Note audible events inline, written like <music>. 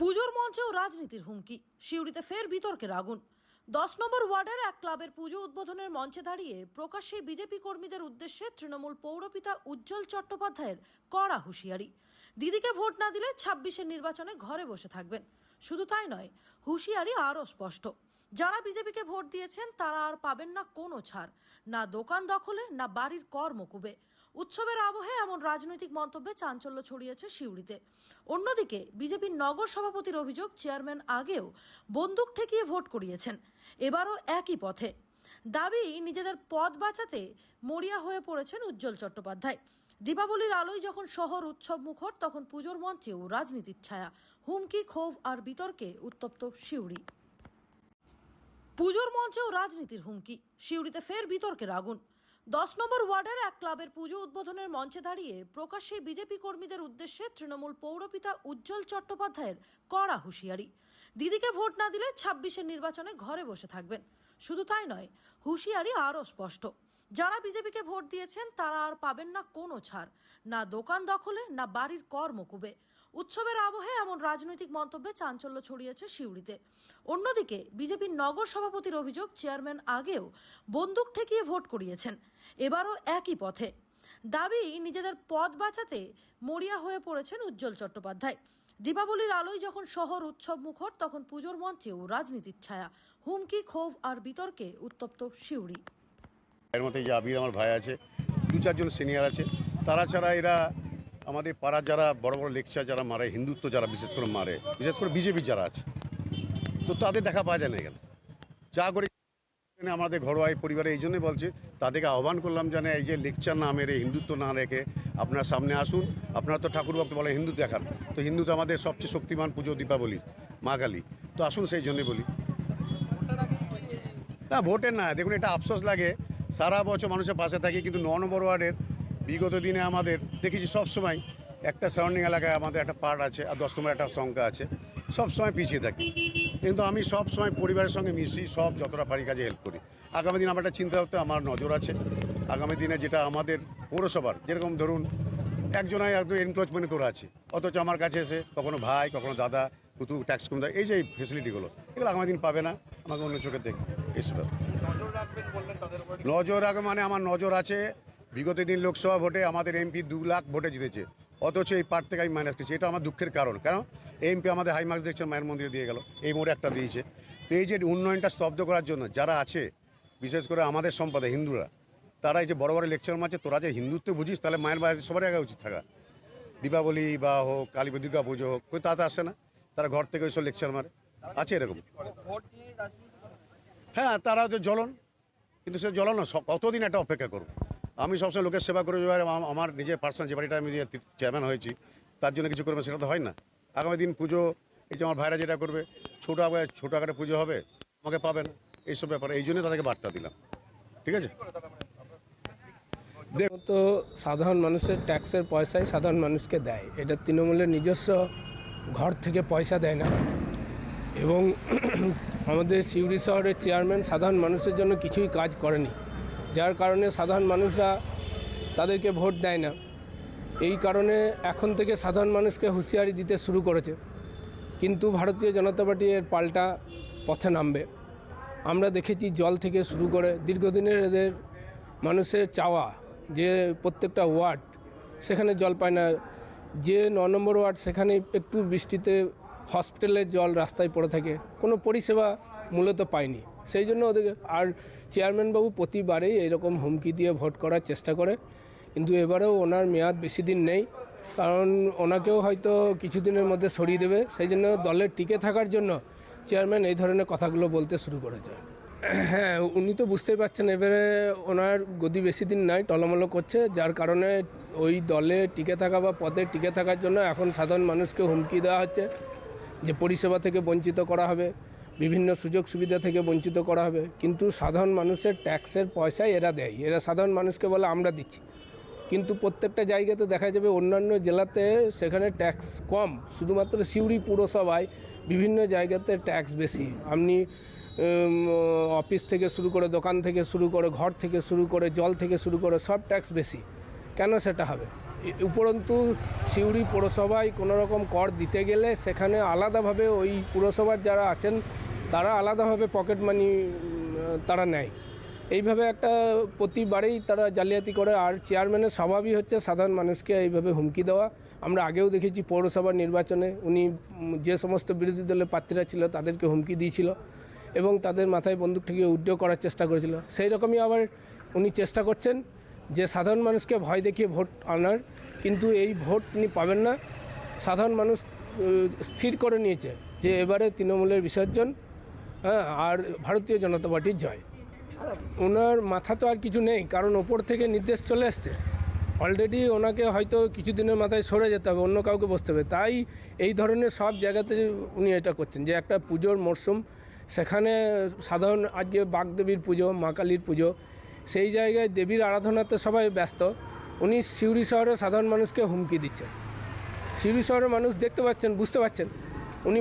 পুজোর মঞ্চেও রাজনীতির হুমকি শিউরিতে ফের বিতর্কের আগুন দশ নম্বর ওয়ার্ডের এক ক্লাবের পুজো উদ্বোধনের মঞ্চে দাঁড়িয়ে প্রকাশ্যে বিজেপি কর্মীদের উদ্দেশ্যে তৃণমূল পৌরপিতা উজ্জ্বল চট্টোপাধ্যায়ের কড়া হুঁশিয়ারি। দিদিকে ভোট না দিলে ছাব্বিশের নির্বাচনে ঘরে বসে থাকবেন। শুধু তাই নয়, হুঁশিয়ারি আরও স্পষ্ট। যারা বিজেপিকে ভোট দিয়েছেন, তারা আর পাবেন না কোনো ছাড়, না দোকান দখলে, না বাড়ির কর মকুবে উৎসবের আবহে এমন রাজনৈতিক মন্তব্যে চাঞ্চল্য ছড়িয়েছে সিউড়িতে। অন্যদিকে, বিজেপির নগর সভাপতির অভিযোগ, চেয়ারম্যান আগেও বন্দুক ঠেকিয়ে ভোট করিয়েছেন, এবারও একই পথে। দাবি, নিজেদের পদ বাঁচাতে মরিয়া হয়ে পড়েছেন উজ্জ্বল চট্টোপাধ্যায়। দীপাবলির আলোয় যখন শহর উৎসব মুখর, তখন পুজোর মঞ্চেও রাজনীতির ছায়া। হুমকি, ক্ষোভ আর বিতর্কে উত্তপ্ত সিউড়ি। পুজোর মঞ্চেও রাজনীতির হুমকি, সিউড়িতে ফের বিতর্কের আগুন দশ নম্বর ওয়ার্ডের এক ক্লাবের পুজো উদ্বোধনের মঞ্চে দাঁড়িয়ে প্রকাশ্যে বিজেপি কর্মীদের উদ্দেশ্যে তৃণমূল পৌরপিতা উজ্জ্বল চট্টোপাধ্যায়ের কড়া হুঁশিয়ারি। দিদিকে ভোট না দিলে ছাব্বিশের নির্বাচনে ঘরে বসে থাকবেন। শুধু তাই নয়, হুঁশিয়ারি আরও স্পষ্ট। যারা বিজেপিকে ভোট দিয়েছেন, তারা আর পাবেন না কোনো ছাড়, না দোকান দখলে, না বাড়ির কর মকুবে উৎসবের আবহে এমন রাজনৈতিক মন্তব্যে চাঞ্চল্য ছড়িয়েছে সিউড়িতে অন্যদিকে, বিজেপির নগর সভাপতির অভিযোগ চেয়ারম্যান আগেও বন্দুক ঠেকিয়ে ভোট করিয়েছেন। এবারও একই পথে। দাবি, নিজেদের পদ বাঁচাতে মরিয়া হয়ে পড়েছেন উজ্জ্বল চট্টোপাধ্যায়। দীপাবলির আলোয় যখন শহর উৎসব মুখর, তখন পুজোর মঞ্চেও রাজনীতির ছায়া। হুমকি, ক্ষোভ আর বিতর্কে উত্তপ্ত সিউড়ি এর মধ্যে যে আবির আমার ভাই আছে দু চারজন সিনিয়র আছে, তারা ছাড়া এরা আমাদের পাড়ার যারা বড় বড় লেকচার যারা মারে, হিন্দুত্ব যারা বিশেষ করে মারে, বিশেষ করে বিজেপি যারা আছে, তো তাদের দেখা পাওয়া যায় না এখানে। যা করে আমাদের ঘরোয়া পরিবারে এই জন্যই বলছি, তাদেরকে আহ্বান করলাম যেন এই যে লেকচার না মেরে, হিন্দুত্ব না রেখে আপনার সামনে আসুন। আপনারা তো ঠাকুর ভক্ত বলে হিন্দু দেখান। তো হিন্দু তো আমাদের সবচেয়ে শক্তিমান পুজো দীপাবলি, মা কালী। তো আসুন সেই জন্যই বলি। না, ভোটের না, দেখুন এটা আফসোস লাগে। সারা বছর মানুষের পাশে থাকি, কিন্তু ন নম্বর ওয়ার্ডের বিগত দিনে আমাদের দেখেছি সব সময় একটা সারাউন্ডিং এলাকায় আমাদের একটা পার্ট আছে আর দশ নম্বর একটা সংখ্যা আছে সব সময় পিছিয়ে থাকি। কিন্তু আমি সব সময় পরিবারের সঙ্গে মিশি সব যতটা পারি কাজে হেল্প করি। আগামী দিন আমার একটা চিন্তা করতে আমার নজর আছে। আগামী দিনে যেটা আমাদের পৌরসভার যেরকম ধরুন একজনাই একদম এনক্রোচমেন্ট করে আছে অথচ আমার কাছে এসে কখনো ভাই কখনো দাদা কুতু ট্যাক্স কম দেয় এই যে ফেসিলিটিগুলো এগুলো আগামী দিন পাবে না আমাকে অন্য চোখে দেখবে এইসব নজর রাখবে মানে আমার নজর আছে বিগত দিন লোকসভা ভোটে আমাদের এমপি দু লাখ ভোটে জিতেছে। অথচ এই পার্ট থেকে আমি মাইনাস করছি। এটা আমার দুঃখের কারণ। কেন? এমপি আমাদের হাই মার্কস দেখছেন, মায়ের মন্দিরে দিয়ে গেল। এই মোড়ে একটা দিয়েছে। তো এই যে উন্নয়নটা স্তব্ধ করার জন্য যারা আছে, বিশেষ করে আমাদের সম্পাদে হিন্দুরা, তারা এই যে বড় বড় লেকচার মারছে, তোরা যে হিন্দুত্ব বুঝিস, তাহলে মায়ের বাড়িতে সবার আগে উচিত থাকা। দীপাবলি বা হোক, কালী দুর্গা পুজো হোক কই তাতে আসে না। তারা ঘর থেকে ওইসব লেকচার মারে। আছে এরকম। হ্যাঁ তারা হচ্ছে জ্বলন। কিন্তু সে জ্বলন কতদিন একটা অপেক্ষা করব আমি সবসময় লোকের সেবা করে আম- আমার নিজের পার্সোনাল যে বাড়িটা আমি চেয়ারম্যান হয়েছি, তার জন্য কিছু করবে সেটা তো হয় না। আগামী দিন পুজো, এই যে আমার ভাইরা যেটা করবে, ছোটো আগে ছোটো আকারে পুজো হবে, আমাকে পাবেন এইসব ব্যাপারে, এই জন্য তাদেরকে বার্তা দিলাম। ঠিক আছে? দেখুন, তো সাধারণ মানুষের ট্যাক্সের পয়সাই সাধারণ মানুষকে দেয়। এটা তৃণমূলের নিজস্ব ঘর থেকে পয়সা দেয় না। এবং <clears throat> আমাদের সিউড়ি শহরের চেয়ারম্যান সাধারণ মানুষের জন্য কিছুই কাজ করেনি। যার কারণে সাধারণ মানুষরা তাদেরকে ভোট দেয় না। এই কারণে এখন থেকে সাধারণ মানুষকে হুঁশিয়ারি দিতে শুরু করেছে। কিন্তু ভারতীয় জনতা পার্টি এর পাল্টা পথে নামবে। আমরা দেখেছি জল থেকে শুরু করে দীর্ঘদিনের এদের মানুষের চাওয়া যে প্রত্যেকটা ওয়ার্ড সেখানে জল পায় না। যে ন নম্বর ওয়ার্ড সেখানে একটু বৃষ্টিতে হসপিটালের জল রাস্তায় পড়ে থাকে, কোনো পরিষেবা মূলত পায়নি। সেই জন্য ওদেরকে, আর চেয়ারম্যানবাবু প্রতিবারেই এরকম হুমকি দিয়ে ভোট করার চেষ্টা করে। কিন্তু এবারেও ওনার মেয়াদ বেশি দিন নেই, কারণ ওনাকেও হয়তো কিছুদিনের মধ্যে সরিয়ে দেবে। সেই জন্য দলের টিকে থাকার জন্য চেয়ারম্যান এই ধরনের কথাগুলো বলতে শুরু করেছে। হ্যাঁ উনি তো বুঝতেই পারছেন, এবারে ওনার গদি বেশি দিন নাই, টলমলো করছে। যার কারণে ওই দলে টিকে থাকা বা পদে টিকে থাকার জন্য এখন সাধারণ মানুষকে হুমকি দেওয়া হচ্ছে যে পরিষেবা থেকে বঞ্চিত করা হবে। বিভিন্ন সুযোগ সুবিধা থেকে বঞ্চিত করা হবে। কিন্তু সাধারণ মানুষের ট্যাক্সের পয়সাই এরা দেয়। এরা সাধারণ মানুষকে বলে, আমরা দিচ্ছি। কিন্তু প্রত্যেকটা জায়গাতে দেখা যাবে অন্যান্য জেলাতে সেখানে ট্যাক্স কম। শুধুমাত্র সিউড়ি পুরসভায় বিভিন্ন জায়গাতে ট্যাক্স বেশি। আপনি অফিস থেকে শুরু করে দোকান থেকে শুরু করে ঘর থেকে শুরু করে জল থেকে শুরু করে সব ট্যাক্স বেশি। কেন সেটা হবে? উপরন্তু সিউড়ি পুরসভায় কোনো রকম কর দিতে গেলে সেখানে আলাদাভাবে ওই পুরসভার যারা আছেন তারা আলাদাভাবে পকেট মানি তারা নেয়। এইভাবে একটা প্রতিবারেই তারা জালিয়াতি করে, আর চেয়ারম্যানের স্বভাবই হচ্ছে সাধারণ মানুষকে এইভাবে হুমকি দেওয়া। আমরা আগেও দেখেছি পৌরসভার নির্বাচনে উনি যে সমস্ত বিরোধী দলের প্রার্থীরা ছিল তাদেরকে হুমকি দিয়েছিল এবং তাদের মাথায় বন্দুক থেকে উদ্যোগ করার চেষ্টা করেছিল। সেই রকমই আবার উনি চেষ্টা করছেন যে সাধারণ মানুষকে ভয় দেখিয়ে ভোট আনার, কিন্তু এই ভোট উনি পাবেন না। সাধারণ মানুষ স্থির করে নিয়েছে যে এবারে তৃণমূলের বিসর্জন হ্যাঁ আর ভারতীয় জনতা পার্টির জয়। ওনার মাথা তো আর কিছু নেই, কারণ ওপর থেকে নির্দেশ চলে এসছে। অলরেডি ওনাকে হয়তো কিছুদিনের মাথায় সরে যেতে হবে, অন্য কাউকে বসতে হবে। তাই এই ধরনের সব জায়গাতে উনি এটা করছেন যে একটা পুজোর মরশুম সেখানে সাধারণ আজকে বাগদেবীর পুজো, মা কালীর পুজো, সেই জায়গায় দেবীর আরাধনাতে সবাই ব্যস্ত। উনি সিউড়ি শহরে সাধারণ মানুষকে হুমকি দিচ্ছেন। সিউড়ি শহরের মানুষ দেখতে পাচ্ছেন, বুঝতে পারছেন। উনি